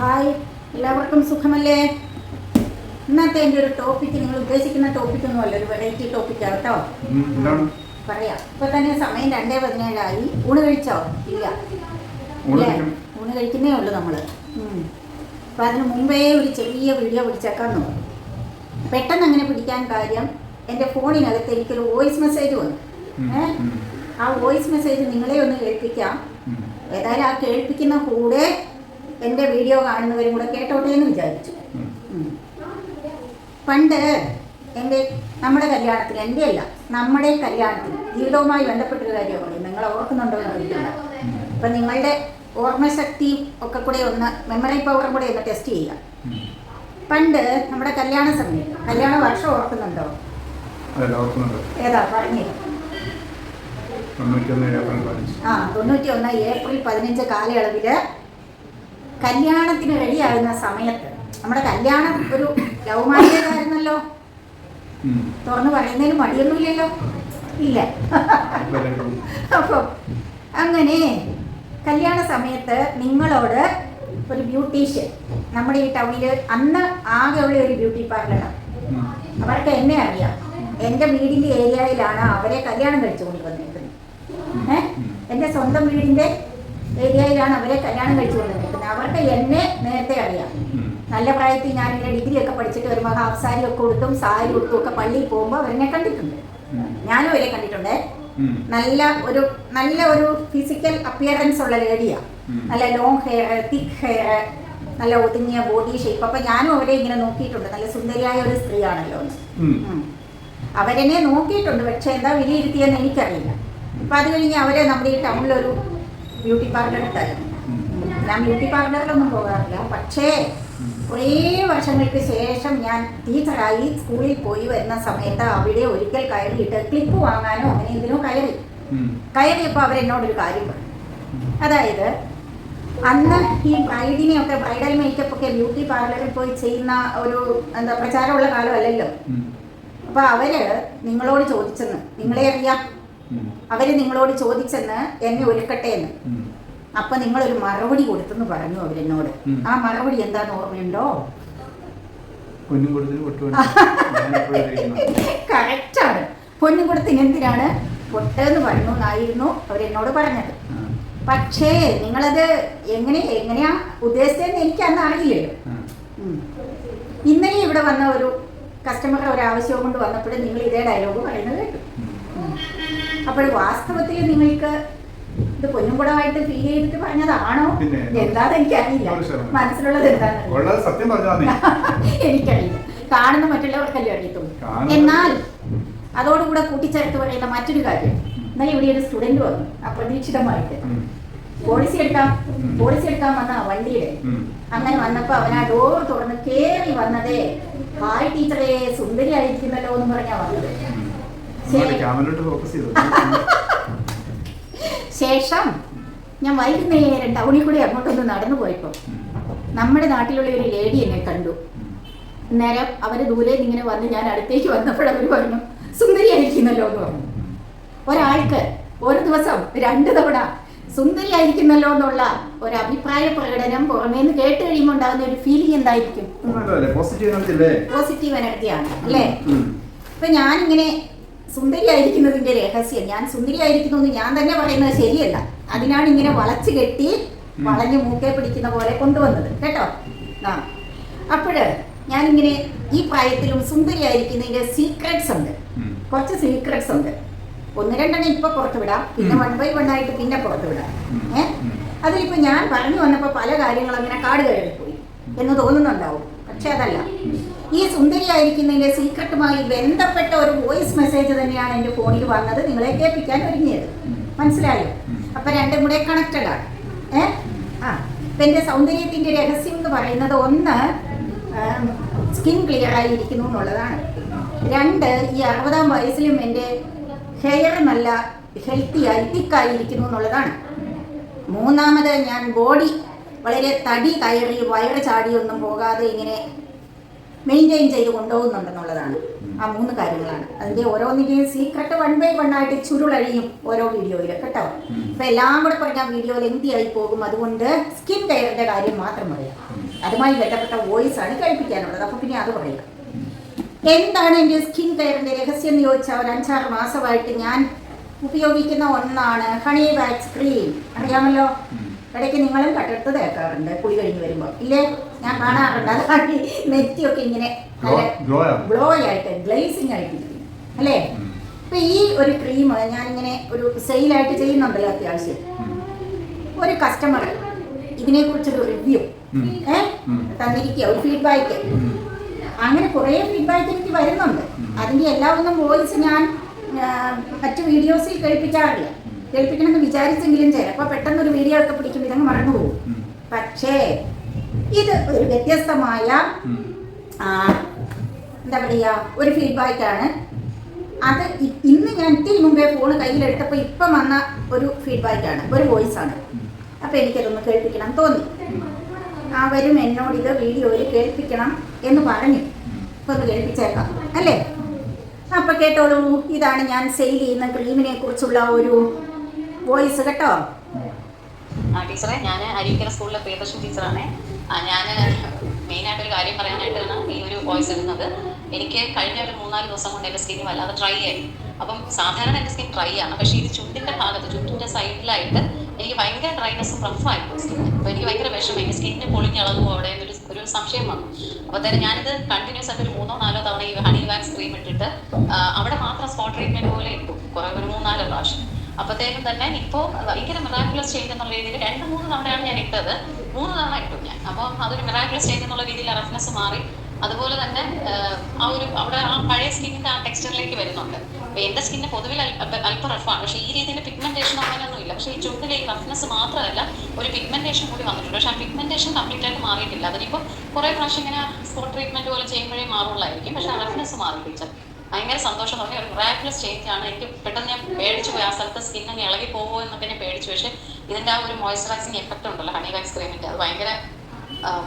Hi എല്ലാവർക്കും സുഖമല്ലേ? ഇന്നത്തെ എന്റെ ഒരു ടോപ്പിക്ക് നിങ്ങൾ ഉദ്ദേശിക്കുന്ന ടോപ്പിക് അല്ല ഒരു വെറൈറ്റി ടോപ്പിക്കാണ് കേട്ടോ. പറയാം. ഇപ്പൊ തന്നെ സമയം രണ്ടേ പതിനേഴായി. ഊണ് കഴിച്ചോ? ഇല്ല. ഊണ്? കഴിക്കുന്നേ ഉള്ളു നമ്മൾ. അപ്പൊ അതിന് മുമ്പേ ഒരു ചെറിയ വീഡിയോ പിടിച്ചേക്കാൻ നോക്കും. പെട്ടെന്ന് അങ്ങനെ പിടിക്കാൻ കാര്യം എന്റെ ഫോണിനകത്ത് എനിക്കൊരു വോയിസ് മെസ്സേജ് വന്നു. ആ വോയിസ് മെസ്സേജ് നിങ്ങളെ ഒന്ന് കേൾപ്പിക്കാം. ഏതായാലും ആ കേൾപ്പിക്കുന്ന കൂടെ എന്റെ വീഡിയോ കാണുന്നവരും കൂടെ കേട്ടോട്ടെ എന്ന് വിചാരിച്ചു. പണ്ട് എന്റെ നമ്മുടെ കല്യാണത്തിൽ എന്റെ അല്ല നമ്മുടെ കല്യാണത്തിൽ ജീവിതവുമായി ബന്ധപ്പെട്ടൊരു കാര്യമാണ് നിങ്ങൾ ഓർക്കുന്നുണ്ടോ എന്ന് അറിയില്ല. അപ്പം നിങ്ങളുടെ ഓർമ്മശക്തിയും ഒക്കെ കൂടെ ഒന്ന് മെമ്മറി പവറും കൂടെ ഒന്ന് ടെസ്റ്റ് ചെയ്യുക. പണ്ട് നമ്മുടെ കല്യാണ സമയം കല്യാണ വർഷം ഓർക്കുന്നുണ്ടോ? ഏതാ പറഞ്ഞു. ആ തൊണ്ണൂറ്റി ഒന്ന് ഏപ്രിൽ പതിനഞ്ച് കാലയളവിൽ കല്യാണത്തിന് റെഡിയാകുന്ന സമയത്ത്. നമ്മുടെ കല്യാണം ഒരു ലവ് മാരേജ് ആയിരുന്നല്ലോ തുറന്നു പറയുന്നതിന് മടിയൊന്നുമില്ലല്ലോ? ഇല്ല. അപ്പോൾ അങ്ങനെ കല്യാണ സമയത്ത് നിങ്ങളോട് ഒരു ബ്യൂട്ടീഷ്യൻ നമ്മുടെ ഈ ടൗണിൽ അന്ന് ആകെയുള്ള ഒരു ബ്യൂട്ടി പാർലറാണ്. അവർക്ക് എന്നെ അറിയാം. എന്റെ വീടിന്റെ ഏരിയയിലാണ് അവരെ കല്യാണം കഴിച്ചു കൊണ്ടുവന്നിരിക്കുന്നത് ഏഹ് എന്റെ സ്വന്തം വീടിന്റെ ഏരിയയിലാണ് അവരെ കല്യാണം കഴിച്ചു കൊണ്ടിരിക്കുന്നത് അവർക്ക് എന്നെ നേരത്തെ അറിയാം. നല്ല പ്രായത്തിൽ ഞാൻ ഇങ്ങനെ ഡിഗ്രി ഒക്കെ പഠിച്ചിട്ട് വരുമ്പോൾ ഹാഫ് സാരി ഒക്കെ കൊടുത്തും സാരി കൊടുത്തും ഒക്കെ പള്ളിയിൽ പോകുമ്പോൾ അവരെന്നെ കണ്ടിട്ടുണ്ട്. ഞാനും അവരെ കണ്ടിട്ടുണ്ട്. നല്ല ഒരു നല്ല ഒരു ഫിസിക്കൽ അപ്പിയറൻസ് ഉള്ള ലേഡിയാണ് നല്ല ലോങ് ഹെയർ തിക്ക് ഹെയർ നല്ല ഒതുങ്ങിയ ബോഡി ഷേപ്പ് അപ്പം ഞാനും അവരെ ഇങ്ങനെ നോക്കിയിട്ടുണ്ട്. നല്ല സുന്ദരിയായ ഒരു സ്ത്രീയാണല്ലോ. അവരെന്നെ നോക്കിയിട്ടുണ്ട്. പക്ഷെ എന്താ വിലയിരുത്തിയെന്ന് എനിക്കറിയില്ല. അപ്പം അത് കഴിഞ്ഞ് അവരെ നമ്മുടെ ഈ ടൗണിലൊരു ബ്യൂട്ടി പാർലർ ഇട്ടായിരുന്നു ഞാൻ ബ്യൂട്ടി പാർലറിലൊന്നും പോകാറില്ല പക്ഷേ കുറേ വർഷങ്ങൾക്ക് ശേഷം ഞാൻ ടീച്ചറായി സ്കൂളിൽ പോയി വരുന്ന സമയത്ത് അവിടെ ഒരിക്കൽ കയറിയിട്ട് ക്ലിപ്പ് വാങ്ങാനോ അങ്ങനെ എന്തിനോ കയറി. കയറിയപ്പോൾ അവരെന്നോടൊരു കാര്യം പറഞ്ഞു അതായത് അന്ന് ഈ ബ്രൈഡിനെയൊക്കെ ബ്രൈഡൽ മേക്കപ്പ് ഒക്കെ ബ്യൂട്ടി പാർലറിൽ പോയി ചെയ്യുന്ന ഒരു എന്താ പ്രചാരമുള്ള കാലമല്ലല്ലോ അപ്പൊ അപ്പോൾ അവർ നിങ്ങളോട് ചോദിച്ചെന്ന് നിങ്ങളെ അറിയാം. അവർ നിങ്ങളോട് ചോദിച്ചെന്ന് എന്നെ ഒരുക്കട്ടെ എന്ന് അപ്പൊ നിങ്ങൾ ഒരു മറുപടി കൊടുത്തെന്ന് പറഞ്ഞു അവരെന്നോട്. ആ മറുപടി എന്താന്ന് ഓർമ്മയുണ്ടോ. കറക്റ്റാണ്. പൊന്നും കൊടുത്ത് എന്തിനാണ്? പൊട്ടെന്ന് പറഞ്ഞു എന്നായിരുന്നു അവരെന്നോട് പറഞ്ഞത്. പക്ഷേ നിങ്ങളത് എങ്ങനെ എങ്ങനെയാ ഉദ്ദേശിച്ചതെന്ന് എനിക്ക് അന്ന് അറിയില്ലല്ലോ ഇന്നലെ ഇവിടെ വന്ന ഒരു കസ്റ്റമറുടെ ഒരു ആവശ്യം കൊണ്ട് വന്നപ്പോഴും നിങ്ങൾ ഇതേ ഡയലോഗ് പറയുന്നത് കേട്ടു. അപ്പോൾ വാസ്തവത്തിൽ നിങ്ങൾക്ക് ഇത് പൊന്നുംകുടമായിട്ട് ഫീൽ ചെയ്തിട്ട് പറഞ്ഞതാണോ. എന്താന്ന് എനിക്കറിയില്ല. മനസ്സിലുള്ളത് എന്താണെന്ന് സത്യം എനിക്കറിയില്ല. കാണുന്ന മറ്റുള്ളവർക്കല്ലേ അറിയത്തുള്ളൂ? എന്നാൽ അതോടുകൂടെ കൂട്ടിച്ചേർത്ത് പറയുന്ന മറ്റൊരു കാര്യം. എന്നാൽ ഇവിടെ ഒരു സ്റ്റുഡന്റ് വന്നു അപ്രതീക്ഷിതമായിട്ട്. പോളിസി എടുക്കാം. പോളിസി എടുക്കാൻ വന്ന വണ്ടിയുടെ അങ്ങനെ വന്നപ്പോ അവനാ ആ ഡോർ തുറന്ന് കേറി വന്നതേ ഹായ് ടീച്ചറെ സുന്ദരി ആയിരിക്കുന്നല്ലോ എന്ന് പറഞ്ഞാ വന്നത്. ശേഷം ഞാൻ വൈകുന്നേരം ടൗണിൽ കൂടി അങ്ങോട്ടൊന്ന് നടന്നു പോയപ്പോ നമ്മുടെ നാട്ടിലുള്ള ഒരു ലേഡി എന്നെ കണ്ടു. നേരം അവർ ദൂരെ നിന്ന് ഇങ്ങനെ വന്ന് ഞാൻ അടുത്തേക്ക് വന്നപ്പോൾ അവർ പറഞ്ഞു സുന്ദരിയായിരിക്കുന്നല്ലോ എന്ന് പറഞ്ഞു. ഒരാൾക്ക് ഒരു ദിവസം രണ്ട് തവണ സുന്ദരിയായിരിക്കുന്നല്ലോ എന്നുള്ള ഒരു അഭിപ്രായ പ്രകടനം പുറമേന്ന് കേട്ട് കഴിയുമ്പോൾ ഉണ്ടാകുന്ന ഒരു ഫീലിംഗ് എന്തായിരിക്കും? പോസിറ്റീവ് എനർജിയാണ് അല്ലേ? അപ്പൊ ഞാനിങ്ങനെ സുന്ദരിയായിരിക്കുന്നതിന്റെ രഹസ്യം. ഞാൻ സുന്ദരിയായിരിക്കുന്നു എന്ന് ഞാൻ തന്നെ പറയുന്നത് ശരിയല്ല. അതിനാണ് ഇങ്ങനെ വളച്ചു കെട്ടി വളഞ്ഞ് മൂക്കെ പിടിക്കുന്ന പോലെ കൊണ്ടുവന്നത്. കേട്ടോ? ആ. അപ്പോഴ് ഞാനിങ്ങനെ ഈ പ്രായത്തിലും സുന്ദരിയായിരിക്കുന്നതിന്റെ സീക്രട്സ് ഉണ്ട്. കുറച്ച് സീക്രട്സ് ഉണ്ട്. ഒന്ന് രണ്ടെണ്ണം ഇപ്പൊ പുറത്തു വിടാം. പിന്നെ. വൺ ബൈ വൺ ആയിട്ട് പിന്നെ പുറത്തു വിടാം. ഏ? അതിലിപ്പോ ഞാൻ പറഞ്ഞു വന്നപ്പോ പല കാര്യങ്ങളും അങ്ങനെ കാട് കയറിപ്പോയി എന്ന് തോന്നുന്നുണ്ടാവും. പക്ഷെ അതല്ല. ഈ സുന്ദരിയായിരിക്കുന്നതിന്റെ സീക്രട്ടുമായി ബന്ധപ്പെട്ട ഒരു വോയിസ് മെസ്സേജ് തന്നെയാണ് എന്റെ ഫോണിൽ വന്നത്. നിങ്ങളെ കേൾപ്പിക്കാൻ ഒരുങ്ങിയത്. മനസ്സിലായോ? അപ്പം രണ്ടും കൂടെ കണക്റ്റഡ് ആണ്. ഏ? ആ അപ്പം എന്റെ സൗന്ദര്യത്തിന്റെ രഹസ്യം എന്ന് പറയുന്നത് ഒന്ന് സ്കിൻ ക്ലിയർ ആയിരിക്കുന്നു എന്നുള്ളതാണ്. രണ്ട് ഈ അറുപതാം വയസ്സിലും എന്റെ ഹെയർ നല്ല ഹെൽത്തി ആയി തിക്കായിരിക്കുന്നു എന്നുള്ളതാണ്. മൂന്നാമത് ഞാൻ ബോഡി വളരെ തടി കയറി വയറ് ചാടിയൊന്നും പോകാതെ ഇങ്ങനെ മെയിന്റെയിൻ ചെയ്ത് കൊണ്ടുപോകുന്നുണ്ടെന്നുള്ളതാണ്. ആ മൂന്ന് കാര്യങ്ങളാണ്. അതിന്റെ ഓരോന്നിന്റെയും സീക്രട്ട് വൺ ബൈ വൺ ആയിട്ട് ചുരുളഴിയും ഓരോ വീഡിയോയിൽ കേട്ടോ. അപ്പം എല്ലാം കൂടെ പറഞ്ഞാൽ വീഡിയോ ലെങ്തി ആയി പോകും? അതുകൊണ്ട് സ്കിൻ കെയറിന്റെ കാര്യം മാത്രം പറയാം. അതുമായി ബന്ധപ്പെട്ട വോയിസ് ആണ് കേൾപ്പിക്കാനുള്ളത്. അപ്പോൾ പിന്നെ അത് പറയാം. എന്താണ് എന്റെ സ്കിൻ കെയറിന്റെ രഹസ്യം എന്ന് ചോദിച്ചാൽ ഒരു അഞ്ചാറ് മാസമായിട്ട് ഞാൻ ഉപയോഗിക്കുന്ന ഒന്നാണ് ഹണി വാക്സ് ക്രീം അറിയാമല്ലോ? ഇടയ്ക്ക് നിങ്ങളും കട്ടെടുത്ത് തേക്കാറുണ്ട്. കുളി കഴിഞ്ഞ് വരുമ്പോൾ ഇല്ലേ? ഞാൻ കാണാറുണ്ട്. അതാണ് നെറ്റിയൊക്കെ ഇങ്ങനെ ഗ്ലോ ആയിട്ട് ഗ്ലേസിങ് ആയിട്ടിരിക്കും അല്ലേ? അപ്പൊ ഈ ഒരു ക്രീം ഞാൻ ഇങ്ങനെ ഒരു സെയിലായിട്ട് ചെയ്യുന്നുണ്ടല്ലോ അത്യാവശ്യം. ഒരു കസ്റ്റമർ ഇതിനെ കുറിച്ചൊരു റിവ്യൂ. ഏ. തന്നിരിക്കുക ഒരു ഫീഡ്ബാക്ക് അങ്ങനെ കുറേ ഫീഡ്ബാക്ക് എനിക്ക് വരുന്നുണ്ട്. അതിന്റെ എല്ലാ ഒന്നും വോയിസ് ഞാൻ മറ്റു വീഡിയോസിൽ കേൾപ്പിക്കാറില്ല. കേൾപ്പിക്കണമെന്ന് വിചാരിച്ചെങ്കിലും ചിലപ്പോൾ പെട്ടെന്ന് ഒരു വീഡിയോ ഒക്കെ പിടിക്കുമ്പോൾ ഇതങ്ങ് മറന്നു പോകും പക്ഷേ ഇത് ഒരു വ്യത്യസ്തമായ എന്താ പറയാ ഒരു ഫീഡ്ബാക്കാണ് അത് ഇന്ന് ഞാൻ ഇത്തിരി മുമ്പേ ഫോൺ കയ്യിലെടുത്തപ്പോൾ ഇപ്പം വന്ന ഒരു ഫീഡ്ബാക്കാണ് ഒരു വോയിസ് ആണ്. അപ്പോൾ എനിക്കതൊന്ന് കേൾപ്പിക്കണം തോന്നി. അവരും എന്നോട് ഇത് വീഡിയോയിൽ കേൾപ്പിക്കണം എന്ന് പറഞ്ഞു. അപ്പോൾ ഒന്ന് കേൾപ്പിച്ചേക്കാം അല്ലേ? അപ്പോൾ കേട്ടോളൂ ഇതാണ് ഞാൻ സെയിൽ ചെയ്യുന്ന ക്രീമിനെ കുറിച്ചുള്ള ഒരു വോയിസ് കേട്ടോ. ആ ടീച്ചറെ ഞാൻ അരിക്കര സ്കൂളിലെ പ്രിയദർശൻ ടീച്ചറാണ്. ഞാൻ മെയിനായിട്ടൊരു കാര്യം പറയാനായിട്ടാണ് ഈ ഒരു വോയിസ് ഇടുന്നത്. എനിക്ക് കഴിഞ്ഞ ഒരു മൂന്നാൽ ദിവസം കൊണ്ട് എന്റെ സ്കിൻ വല്ലാതെ ഡ്രൈ ആയി. അപ്പം സാധാരണ എന്റെ സ്കിൻ ഡ്രൈ ആണ്. പക്ഷേ ഇത് ചുണ്ടിന്റെ ഭാഗത്ത് ചുണ്ടിന്റെ സൈഡിലായിട്ട് എനിക്ക് ഭയങ്കര ഡ്രൈനെസ്സും റഫായിരുന്നു സ്കിൻ അപ്പോൾ എനിക്ക് ഭയങ്കര വിഷമം. എന്റെ സ്കിന്നിന് പൊളിഞ്ഞളകുമോ അവിടെ എന്നൊരു ഒരു സംശയം വന്നു. അപ്പോൾ തന്നെ ഞാനിത് കണ്ടിന്യൂസ് ആയിട്ട് ഒരു മൂന്നോ നാലോ തവണ ഈ ഹണി വാക്സ് ക്രീം ഇട്ടിട്ട് അവിടെ മാത്രം സ്പോട്ട് ട്രീറ്റ്മെന്റ് പോലെ കുറേ ഒരു മൂന്നാലോ പ്രാവശ്യം. അപ്പോഴത്തേക്കും തന്നെ ഇപ്പോൾ ഭയങ്കര മിറാക്കുലസ് ചേഞ്ച് എന്നുള്ള രീതിയിൽ രണ്ട് മൂന്ന് തവണയാണ് ഞാൻ ഇട്ടത്. മൂന്ന് തവണ ഇട്ടു ഞാൻ. അപ്പോൾ അതൊരു മിറാക്കുലസ് ചേഞ്ച് എന്നുള്ള രീതിയിൽ റഫ്നെസ് മാറി. അതുപോലെ തന്നെ ആ ഒരു അവിടെ ആ പഴയ സ്കിന്നിന്റെ ആ ടെക്സ്ചറിലേക്ക് വരുന്നുണ്ട്. എന്റെ സ്കിന്ന് പൊതുവിൽ അല്പ- റഫാണ് പക്ഷേ ഈ രീതിയിൽ പിഗ്മെന്റേഷൻ അങ്ങനെയൊന്നും ഇല്ല പക്ഷേ ഈ ചുണ്ടിലെ ഈ റഫ്നെസ് മാത്രമല്ല ഒരു പിഗ്മെന്റേഷൻ കൂടി വന്നിട്ടുണ്ട്. പക്ഷെ ആ പിഗ്മെന്റേഷൻ കംപ്ലീറ്റ് ആയിട്ട് മാറിയിട്ടില്ല. അതിനിപ്പോൾ കുറെ പ്രാവശ്യം ഇങ്ങനെ സ്പോട്ട് ട്രീറ്റ്മെന്റ് പോലെ ചെയ്യുമ്പോഴേ മാറുള്ളായിരിക്കും. പക്ഷെ ആ റഫ്നെസ് മാറി ടീച്ചർ ഭയങ്കര സന്തോഷം. തോന്നി ഒരു റാപ്ലസ് ചേഞ്ച് ആണ് എനിക്ക് പെട്ടെന്ന് ഞാൻ പേടിച്ചു പോയി. ആ സ്ഥലത്ത് സ്കിൻ അങ്ങ് ഇളകി പോകുമോ എന്നൊക്കെ ഞാൻ പേടിച്ചു. പക്ഷേ ഇതിന്റെ ആ ഒരു മോയ്സ്ചറൈസിങ് എഫക്റ്റ് ഉണ്ടല്ലോ ഹണി വാക്സ് ക്രീമിന്റെ അത് ഭയങ്കര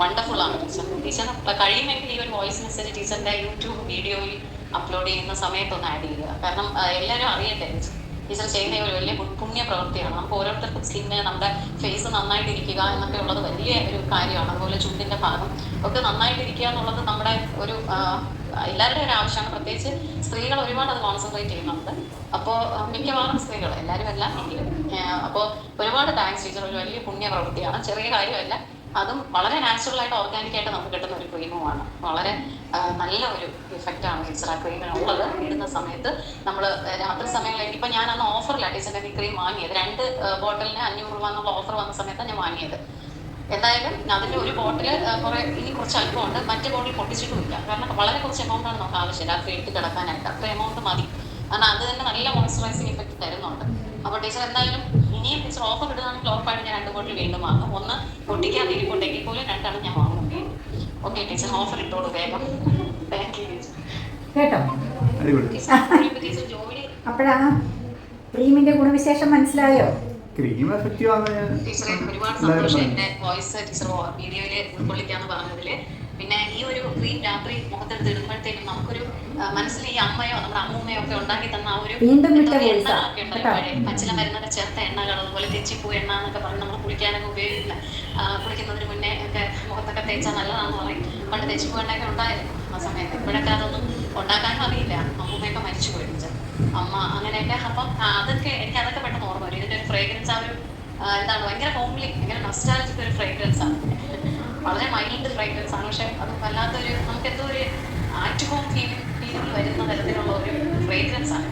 വണ്ടർഫുൾ ആണ്. ടീച്ചർ ടീച്ചർ കഴിയുമെങ്കിൽ ഈ ഒരു വോയിസ് മെസ്സേജ് ടീച്ചറിന്റെ യൂട്യൂബ് വീഡിയോയിൽ അപ്ലോഡ് ചെയ്യുന്ന സമയത്തൊന്ന് ആഡ് ചെയ്യുക. കാരണം എല്ലാവരും അറിയട്ടെ ടീച്ചർ ചെയ്യുന്ന ഒരു വലിയ പുണ്യ പ്രവൃത്തിയാണ്. നമുക്ക് ഓരോരുത്തർക്കും സ്കിന്ന് നമ്മുടെ ഫേസ് നന്നായിട്ട് ഇരിക്കുക എന്നൊക്കെ ഉള്ളത് വലിയ ഒരു കാര്യമാണ്. അതുപോലെ ചുണ്ടിന്റെ ഭാഗം ഒക്കെ നന്നായിട്ട് ഇരിക്കുക എന്നുള്ളത് നമ്മുടെ ഒരു എല്ലാവരുടെയും ഒരു ആവശ്യമാണ്. പ്രത്യേകിച്ച് സ്ത്രീകൾ ഒരുപാട് അത് കോൺസെൻട്രേറ്റ് ചെയ്യുന്നുണ്ട്. അപ്പോൾ മിക്കവാറും സ്ത്രീകൾ എല്ലാവരും അല്ല എങ്കിലും അപ്പോൾ ഒരുപാട് താങ്ക്സ് ടീച്ചർ ഒരു വലിയ പുണ്യ പ്രവൃത്തിയാണ്. ചെറിയ കാര്യമല്ല അതും വളരെ നാച്ചുറൽ ആയിട്ട് ഓർഗാനിക് ആയിട്ട് നമുക്ക് കിട്ടുന്ന ഒരു ക്രീമുമാണ് വളരെ നല്ല ഒരു ആണ് ടീച്ചർ ആ ക്രീമിനുള്ളത് ഇടുന്ന സമയത്ത് നമ്മൾ രാത്രി സമയങ്ങളിൽ ഇപ്പൊ ഞാൻ അന്ന് ഓഫറിലാണ് ടീച്ചറിന്റെ ക്രീം വാങ്ങിയത്. രണ്ട് ബോട്ടിലിന് അഞ്ഞൂറ് രൂപ എന്നുള്ള ഓഫർ വന്ന സമയത്താണ് ഞാൻ വാങ്ങിയത്. എന്തായാലും അതിന്റെ ഒരു ബോട്ടിൽ കുറേ ഇനി കുറച്ച് അല്പമുണ്ട്. മറ്റേ ബോട്ടിൽ പൊട്ടിച്ചിട്ടുമില്ല. കാരണം വളരെ കുറച്ച് എമൗണ്ടാണ് നമുക്ക് ആവശ്യം രാത്രി എടുത്ത് കിടക്കാനായിട്ട്. അത്ര എമൗണ്ട് മതി. കാരണം അത് തന്നെ നല്ല മോയ്സ്ചറൈസിങ് ഇഫക്റ്റ് തരുന്നുണ്ട്. അപ്പോൾ ടീച്ചർ എന്തായാലും ഇനിയും ടീച്ചർ ഓഫർ ഇടുകയാണെങ്കിൽ ഉറപ്പായിട്ട് ഞാൻ രണ്ട് ബോട്ടിൽ വീണ്ടും വാങ്ങും. ഒന്ന് പൊട്ടിക്കാതെ ഇരിപ്പുണ്ടെങ്കിൽ പോലും രണ്ടാണ് ഞാൻ വാങ്ങുന്നത് ഓക്കെ ടീച്ചർ ഓഫർ ഇട്ടോളൂ വേഗം. Thank you teacher. കേട്ടോ? ടീച്ചർ ജോലി അപ്പോഴാ? ക്രീമിന്റെ ഗുണവിശേഷം മനസ്സിലായോ? ക്രീം എഫക്റ്റീവ് ആണ് ഞാൻ ടീച്ചറെ ഒരുപാട് സന്തോഷം. എന്റെ വോയിസ് ടീച്ചർ വീഡിയോയിൽ ഉൾക്കൊള്ളിക്കാന്ന് പറഞ്ഞതിൽ പിന്നെ ഈ ഒരു ക്രീം രാത്രി മുഖത്തെടുത്ത് ഇടുമ്പോഴത്തേക്കും നമുക്കൊരു മനസ്സിൽ ഈ അമ്മയോ നമ്മുടെ അമ്മൂമ്മയോ ഒക്കെ ഉണ്ടാക്കി തന്ന ആ ഒരു. എണ്ണകളൊക്കെ ഉണ്ടല്ലോ പച്ചില മരുന്നൊക്കെ ചേർത്ത എണ്ണകൾ അതുപോലെ തെച്ചിപ്പൂ എണ്ണ എന്നൊക്കെ പറഞ്ഞ് നമ്മൾ കുളിക്കാനൊക്കെ ഉപയോഗിക്കുന്ന കുളിക്കുന്നതിന് മുന്നേ ഒക്കെ മുഖത്തൊക്കെ തേച്ചാൽ നല്ലതാണെന്ന് പറയും. പണ്ട് തേച്ച് പോകേണ്ടൊക്കെ ഉണ്ടായിരുന്നു ആ സമയത്ത്. ഇപ്പോഴൊക്കെ അതൊന്നും ഉണ്ടാക്കാനും അറിയില്ല. അമ്മൂമ്മയൊക്കെ മരിച്ചു പോയി. ടീച്ചർ അമ്മ അങ്ങനെയൊക്കെ. അപ്പം അതൊക്കെ എനിക്ക് അതൊക്കെ പെട്ടെന്ന് ഓർമ്മ വരും. ഇതിന്റെ ഒരു ഫ്രേഗ്രൻസ് ആ ഒരു എന്താണ് ഭയങ്കര ഹോംലി ഭയങ്കര നൊസ്റ്റാലജിക് ഒരു ഫ്രേഗ്രൻസ് ആണ്. വളരെ മൈൽഡ് ഫ്രേഗ്രൻസ് ആണ്. പക്ഷെ അത് വല്ലാത്തൊരു നമുക്ക് എന്തോ ഒരു ആറ്റ് ഹോം ഫീലിംഗ് ഫീലിംഗ് വരുന്ന തരത്തിലുള്ള ഒരു ഫ്രേഗ്രൻസ് ആണ്.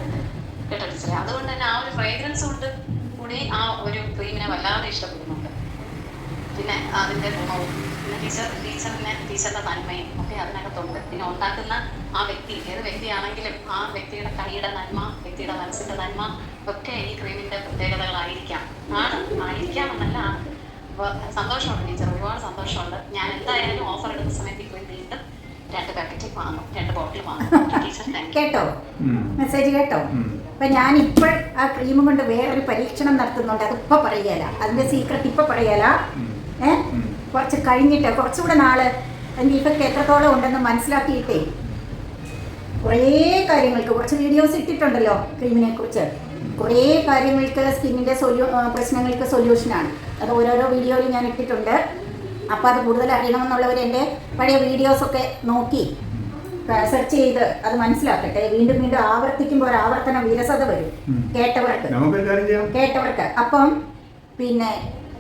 കേട്ടോ അതുകൊണ്ട് തന്നെ ആ ഒരു ഫ്രേഗ്രൻസ് കൊണ്ട് കൂടി ആ ഒരു ക്രീമിനെ വല്ലാതെ ഇഷ്ടപ്പെടുന്നുണ്ട് പിന്നെ അതിന്റെ ഗുണവും. പിന്നെ ടീച്ചർ ടീച്ചറിനെ ടീച്ചറിന്റെ നന്മയും ഒക്കെ അതിനകത്തുണ്ട്. പിന്നെ ഉണ്ടാക്കുന്ന ആ വ്യക്തി ഏത് വ്യക്തിയാണെങ്കിലും ആ വ്യക്തിയുടെ കൈയുടെ നന്മ വ്യക്തിയുടെ മനസ്സിന്റെ നന്മ ഒക്കെ ഈ ക്രീമിന്റെ പ്രത്യേകതകളായിരിക്കാം. ആണ് ആയിരിക്കാം എന്നല്ല. സന്തോഷമുണ്ട് ടീച്ചർ ഒരുപാട് സന്തോഷമുണ്ട്. ഞാൻ എന്തായാലും ഓഫർ എടുക്കുന്ന സമയത്ത് ഇപ്പോൾ വീണ്ടും രണ്ട് പാക്കറ്റ് വാങ്ങും രണ്ട് ബോട്ടിൽ വാങ്ങും. ടീച്ചർ കേട്ടോ? മെസ്സേജ് കേട്ടോ. അപ്പൊ ഞാൻ ഇപ്പോൾ ആ ക്രീം കൊണ്ട് വേറൊരു പരീക്ഷണം നടത്തുന്നുണ്ട്. അത് ഇപ്പൊ പറയല. അതിന്റെ സീക്രട്ട് ഇപ്പൊ പറയല. കുറച്ച് കഴിഞ്ഞിട്ട് കുറച്ചുകൂടെ നാൾ അതിന്റെ ഇഫക്റ്റ് എത്രത്തോളം ഉണ്ടെന്ന് മനസ്സിലാക്കിയിട്ടേ. കുറേ കാര്യങ്ങൾക്ക് കുറച്ച് വീഡിയോസ് ഇട്ടിട്ടുണ്ടല്ലോ ക്രീമിനെ കുറിച്ച് കുറേ കാര്യങ്ങൾക്ക് സ്കിന്നിന്റെ സൊല്യൂ പ്രശ്നങ്ങൾക്ക് സൊല്യൂഷനാണ് അത് ഓരോരോ വീഡിയോയിൽ ഞാൻ ഇട്ടിട്ടുണ്ട്. അപ്പോൾ അത് കൂടുതൽ അറിയണമെന്നുള്ളവർ എന്റെ പഴയ വീഡിയോസൊക്കെ നോക്കി സെർച്ച് ചെയ്ത് അത് മനസ്സിലാക്കട്ടെ. വീണ്ടും വീണ്ടും ആവർത്തിക്കുമ്പോൾ ഒരു ആവർത്തന വിരസത വരും. കേട്ടവർക്ക്. കേട്ടവർക്ക്. അപ്പം പിന്നെ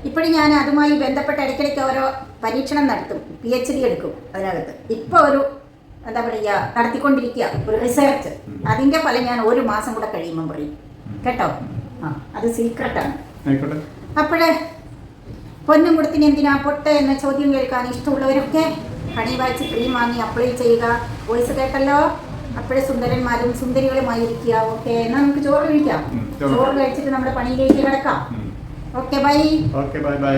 ഇപ്പോഴും ഞാൻ അതുമായി ബന്ധപ്പെട്ട് ഇടയ്ക്കിടയ്ക്ക് ഓരോ പരീക്ഷണം നടത്തും. പി എച്ച് ഡി എടുക്കും അതിനകത്ത്. ഇപ്പോൾ ഒരു എന്താ പറയുക നടത്തിക്കൊണ്ടിരിക്കുക ഒരു റിസർച്ച് അതിന്റെ ഫലം ഞാൻ ഒരു മാസം കൂടെ കഴിയുമ്പോൾ പറയും. കേട്ടോ? ആ അത് സീക്രട്ടാണ് അപ്പോഴേ പൊന്നും കൊടുത്തിന് എന്തിനാ പൊട്ട് എന്ന ചോദ്യം കേൾക്കാൻ ഇഷ്ടമുള്ളവരൊക്കെ കണി വായിച്ച് ക്രീം വാങ്ങി അപ്ലൈ ചെയ്യുക. വോയിസ് കേട്ടല്ലോ? അപ്പോഴേ സുന്ദരന്മാരും സുന്ദരികളുമായിരിക്കുക. ഓക്കെ എന്നാൽ നമുക്ക് ചോറ് കഴിക്കാം. ചോറ് കഴിച്ചിട്ട് നമ്മുടെ പണിയിലേക്ക് കിടക്കാം. Okay bye okay bye bye